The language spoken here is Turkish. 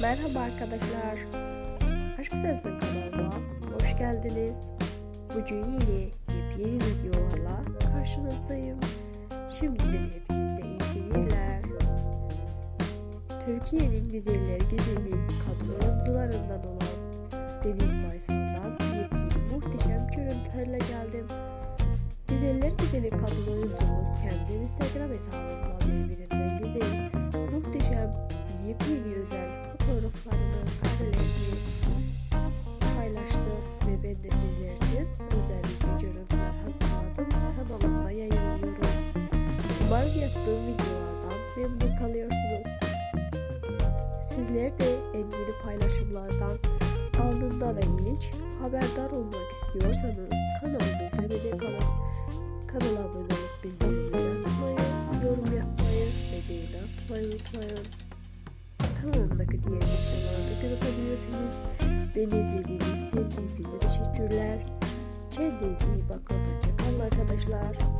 Merhaba arkadaşlar. Aşk Sensin kanalıma hoş geldiniz. Bugün yine yepyeni videolarla karşınızdayım. Şimdiden hepinize iyi seyirler. Türkiye'nin güzeller güzeli kadın oyuncularından olan Deniz Baysal'dan yepyeni muhteşem görüntülerle geldim. Güzeller güzeli kadın oyuncumuz kendi Instagram hesabından birbirinden güzel, muhteşem, yepyeni özel fotoğraflarını, karelerini paylaştı ve ben de sizler için özellikle görüntüler hazırladım. Kanalımda yayınlıyorum. Umarım yaptığım videolardan memnun kalıyorsunuz. Sizler de en yeni paylaşımlardan anında ve ilk haberdar olmak istiyorsanız kanalımı izlemede kalın. Kanala abone olup bildirimleri açmayı, yorum yapmayı ve beğeni atmayı unutmayın. Kanalımdaki diğer videoları da görebilirsiniz. Beni izlediğiniz için hepinize teşekkürler. Kendinize iyi bakın. Hoşçakalın arkadaşlar.